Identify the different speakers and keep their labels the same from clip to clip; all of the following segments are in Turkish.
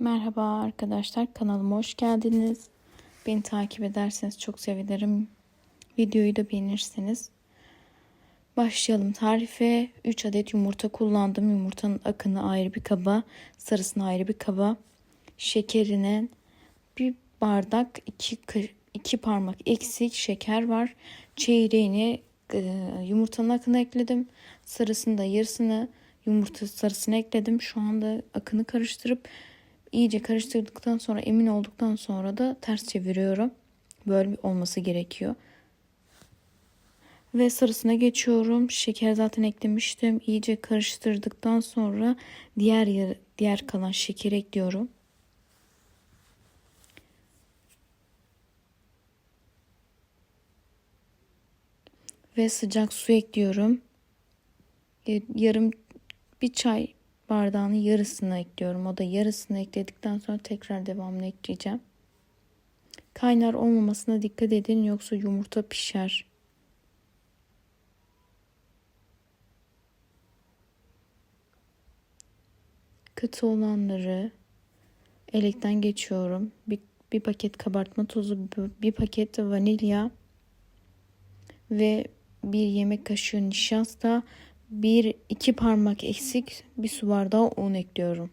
Speaker 1: Merhaba arkadaşlar kanalıma hoş geldiniz. Beni takip ederseniz çok sevinirim. Videoyu da beğenirseniz. Başlayalım tarife. 3 adet yumurta kullandım. Yumurtanın akını ayrı bir kaba, sarısını ayrı bir kaba. Şekerine bir bardak 2 iki parmak eksik şeker var. Çeyreğini e, yumurtanın akını ekledim. Sarısını da yarısını yumurta sarısını ekledim. Şu anda akını karıştırıp iyice karıştırdıktan sonra emin olduktan sonra da ters çeviriyorum. Böyle olması gerekiyor. Ve sarısına geçiyorum. Şeker zaten eklemiştim. İyice karıştırdıktan sonra diğer diğer kalan şekeri ekliyorum. Ve sıcak su ekliyorum. Yarım bir çay bardağının yarısını ekliyorum. O da yarısını ekledikten sonra tekrar devamını ekleyeceğim. Kaynar olmamasına dikkat edin yoksa yumurta pişer. Katı olanları elekten geçiyorum. Bir, bir paket kabartma tozu, bir paket vanilya ve bir yemek kaşığı nişasta, bir iki parmak eksik bir su bardağı un ekliyorum.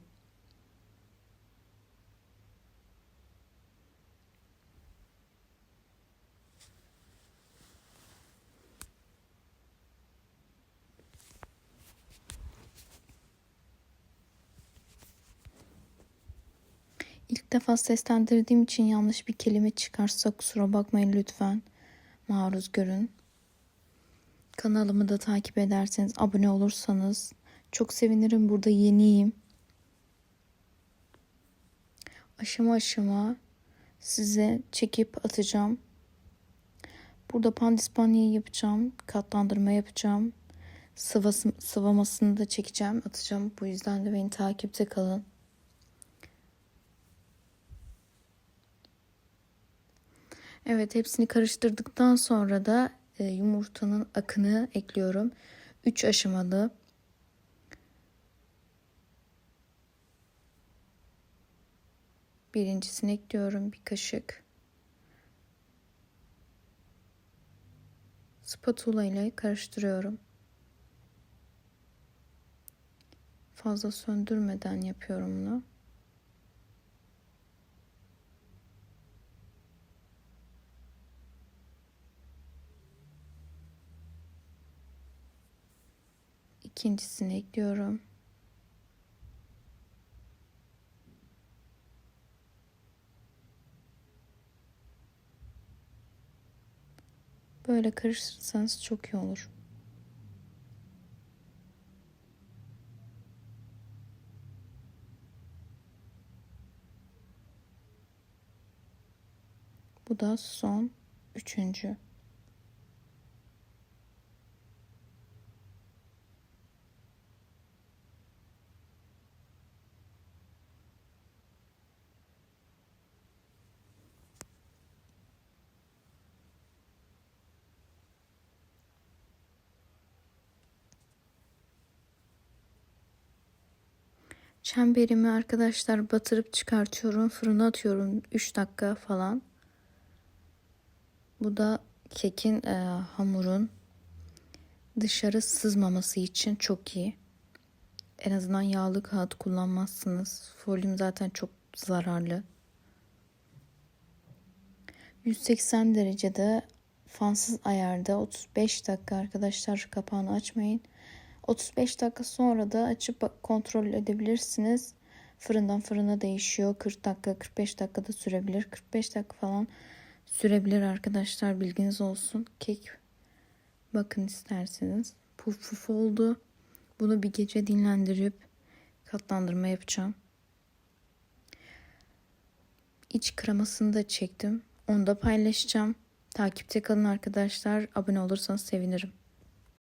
Speaker 1: İlk defa seslendirdiğim için yanlış bir kelime çıkarsa kusura bakmayın lütfen. Maruz görün. Kanalımı da takip ederseniz, abone olursanız çok sevinirim. Burada yeniyim. Aşama aşama size çekip atacağım. Burada pandispanyayı yapacağım. Katlandırma yapacağım. Sıvası, sıvamasını da çekeceğim, atacağım. Bu yüzden de beni takipte kalın. Evet hepsini karıştırdıktan sonra da yumurtanın akını ekliyorum. 3 aşamalı. Birincisini ekliyorum bir kaşık. Spatula ile karıştırıyorum. Fazla söndürmeden yapıyorum bunu. İkincisini ekliyorum. Böyle karıştırırsanız çok iyi olur. Bu da son üçüncü. Çemberimi arkadaşlar batırıp çıkartıyorum. Fırına atıyorum 3 dakika falan. Bu da kekin e, hamurun dışarı sızmaması için çok iyi. En azından yağlı kağıt kullanmazsınız. Folyum zaten çok zararlı. 180 derecede fansız ayarda 35 dakika arkadaşlar kapağını açmayın. 35 dakika sonra da açıp kontrol edebilirsiniz. Fırından fırına değişiyor. 40 dakika 45 dakika da sürebilir. 45 dakika falan sürebilir arkadaşlar bilginiz olsun. Kek bakın isterseniz. Puf puf oldu. Bunu bir gece dinlendirip katlandırma yapacağım. İç kremasını da çektim. Onu da paylaşacağım. Takipte kalın arkadaşlar. Abone olursanız sevinirim.